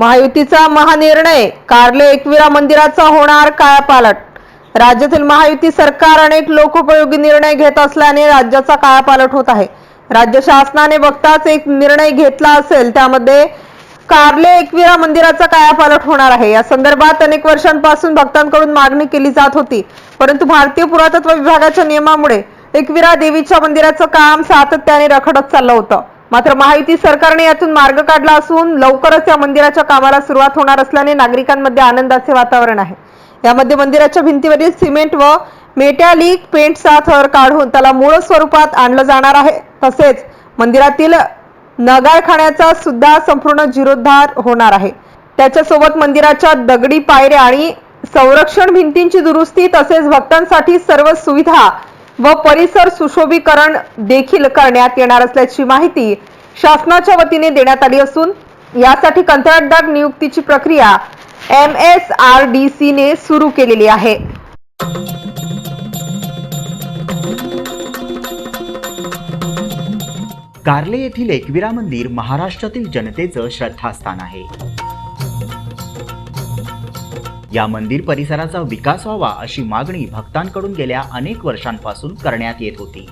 महायुतीचा महानिर्णय कार्ले एकविरा मंदिराचा होणार कायापालट. राज्यातील महायुती सरकार अनेक लोकोपयोगी निर्णय घेत असल्याने राज्याचा कायापालट होत आहे. राज्य शासनाने बघताच एक निर्णय घेतला असेल त्यामध्ये कार्ले एकविरा मंदिराचा कायापालट होणार आहे. या संदर्भात अनेक वर्षांपासून भक्तांकडून मागणी केली जात होती. परंतु भारतीय पुरातत्व विभागाच्या नियमामुळे एकविरा देवीच्या मंदिराचं काम सातत्याने रखडत चाललं होतं. मात्र महायुती सरकारने यातून मार्ग काढला असून लवकरच या मंदिराच्या कामाला सुरुवात होणार असल्याने नागरिकांमध्ये आनंदाचे वातावरण आहे. यामध्ये मंदिराच्या भिंतीवरील सिमेंट व मेटॅलिक पेंटचा थर काढून त्याला मूळ स्वरूपात आणलं जाणार आहे. तसेच मंदिरातील नगारखान्याचा सुद्धा संपूर्ण जीर्णोद्धार होणार आहे. त्याच्यासोबत मंदिराच्या दगडी पायऱ्या आणि संरक्षण भिंतींची दुरुस्ती तसेच भक्तांसाठी सर्व सुविधा व परिसर सुशोभीकरण देखील करण्यात येणार असल्याची माहिती शासनाच्या वतीने देण्यात आली असून यासाठी कंत्राटदार नियुक्तीची प्रक्रिया एम एस आर डी सीने सुरू केलेली आहे. कार्ले येथील एकविरा मंदिर महाराष्ट्रातील जनतेचं श्रद्धास्थान आहे. या मंदिर परिसराचा विकास व्हावा अशी मागणी भक्तांकडून गेल्या अनेक वर्षांपासून करण्यात येत होती.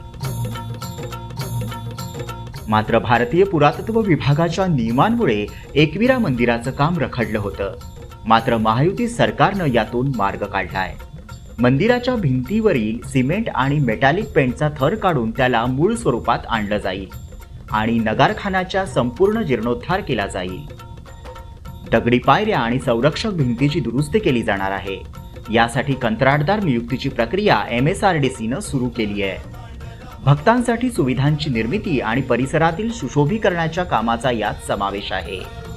मात्र भारतीय पुरातत्व विभागाच्या नियमांमुळे एकविरा मंदिराचं काम रखडलं होतं. मात्र महायुती सरकारनं यातून मार्ग काढलाय. मंदिराच्या भिंतीवरील सिमेंट आणि मेटॅलिक पेंटचा थर काढून त्याला मूळ स्वरूपात आणलं जाईल आणि नगारखानाच्या संपूर्ण जीर्णोद्धार केला जाईल. दगडी पायऱ्या आणि संरक्षक भिंतीची दुरुस्ती केली जाणार आहे. यासाठी कंत्राटदार नियुक्तीची प्रक्रिया एम एस आर डी सीनं सुरू केली आहे. भक्तांसाठी सुविधांची निर्मिती आणि परिसरातील सुशोभीकरणाच्या कामाचा यात समावेश आहे.